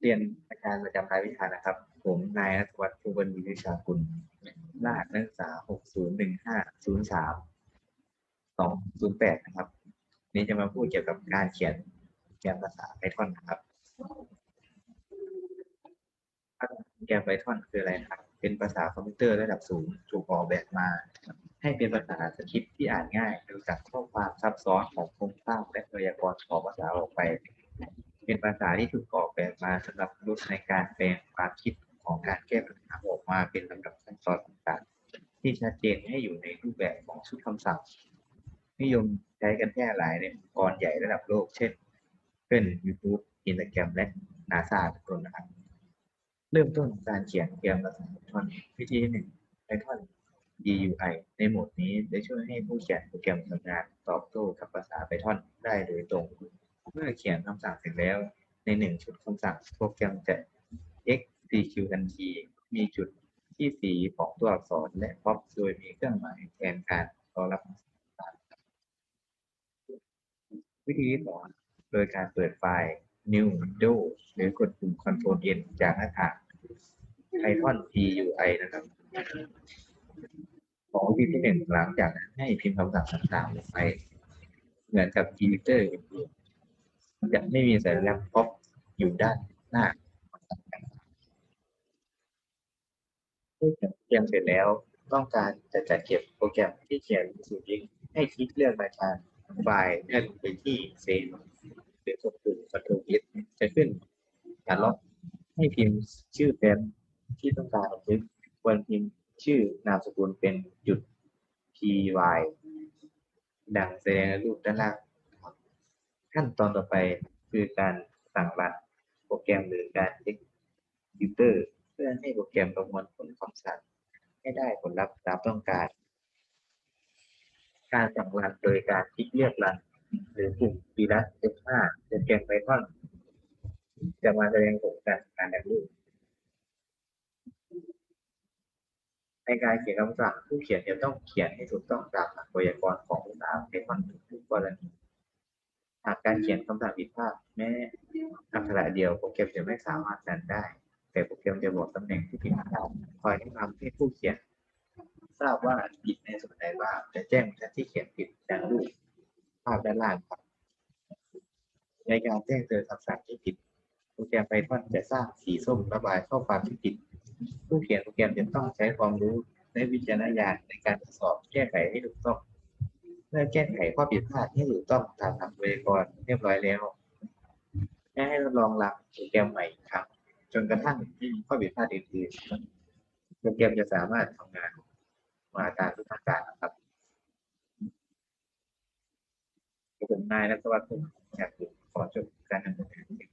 เรียนอาจารย์ประจำรายวิชานะครับ ผมนายนัทวัฒน์ภูบลวิชากุลรหัสนักศึกษา601503 208นะครับ นี่จะมาพูดเกี่ยวกับการเขียนแกนภาษา Python นะครับแกน Python คืออะไรครับ เป็นภาษาคอมพิวเตอร์ระดับสูงถูกออกแบบมา ให้เป็นภาษาสคริปต์ที่อ่านง่ายดูจากข้อความซับซ้อนของโครงสร้างและไวยากรณ์ของภาษาออกไป เป็นภาษาที่ถูกออกแบบมาสำหรับมนุษย์ในการแปลงความคิดของการแก้ปัญหาออกมาเป็นลำดับขั้นตอนต่างๆ ที่ชัดเจนให้อยู่ในรูปแบบของชุดคำสั่ง นิยมใช้กันแพร่หลายในองค์กรใหญ่ระดับโลก เช่นเป็น YouTube Instagram และ NASA เป็นต้นนะครับ เริ่มต้นการเขียนเกมภาษา Python วิธีหนึ่ง Python GUI ในโหมดนี้ได้ช่วยให้ผู้เขียนโปรแกรมทำงานตอบโต้กับภาษา Python ได้โดยตรง เมื่อเขียนคำสั่งเสร็จแล้ว ในหนึ่งชุดคำสั่งโปรแกรมจะ execute ทันทีมีจุดที่สีของตัวอักษรและ pop โดยมีเครื่องหมายแทนการรอรับวิธีที่สองโดยการเปิดไฟล์ new window หรือกดปุ่ม control N จากหน้าต่าง Python GUI นะครับ ของวิธีที่หนึ่งหลังจากนั้นให้พิมพ์คำสั่งต่างๆลงไป เหมือนกับ editor อื่น จะไม่มีสัญลักษณ์ pop อยู่ด้านหน้าเมื่อเขียนโปรแกรมเสร็จแล้ว ต้องการจะจัดเก็บโปรแกรมที่เขียนสู่ดิงให้คลิกเลือกรายการไฟล์เลื่อนไปที่เซฟหรือกดปุ่ม Ctrl S จะขึ้นการล็อกให้พิมพ์ชื่อแฟ้มที่ต้องการบันทึกควรพิมพ์ชื่อนามสกุลเป็นจุด py ดังแสดงในรูปด้านล่าง ขั้นตอนต่อไปคือการสั่งรันโปรแกรมหรือการ executor เพื่อให้โปรแกรมประมวลผลคำสั่งให้ได้ผลลัพธ์ตามต้องการ การสั่งรันโดยการคลิกเลือกรันหรือปุ่ม plus F5 โปรแกรม Python จะมาแสดงผลการการดังรูปในการเขียนคำสั่งผู้เขียนจะต้องเขียนให้ถูกต้องตามหลักไวยากรณ์ของภาษา Python ทุกกรณีากการเขียนคำสั่งผิดพลาดแม้อักขระเดียวโปรแกรมจะไม่สามารถรันได้ แต่โปรแกรมจะบอกตำแหน่งที่ผิดพลาดคอยแนะนำให้ผู้เขียน ทราบว่าผิดในส่วนใดบ้างจะแจ้งทันที่เขียนผิดดังรูปภาพด้านล่างครับ ในการแจ้งเตือนคำสั่งที่ผิดโปรแกรม Python จะสร้างสีส้มระบายข้อความที่ผิด ผู้เขียนโปรแกรมจะต้องใช้ความรู้และวิจารณญาณในการทดสอบแก้ไขให้ถูกต้อง เมื่อแก้ไขข้อผิดพลาดให้ถูกต้องตามหลักไวยากรเรียบร้อยแล้วและให้ทดลองรันโปรแกรมใหม่อีกครั้งจนกระทั่งไม่มีข้อผิดพลาดอื่นๆโปรแกรมจะสามารถทำงานมาตามที่ต้องการนะครับผมนายนัทวัฒน์ผมอยากขอจบการดำเนินงาน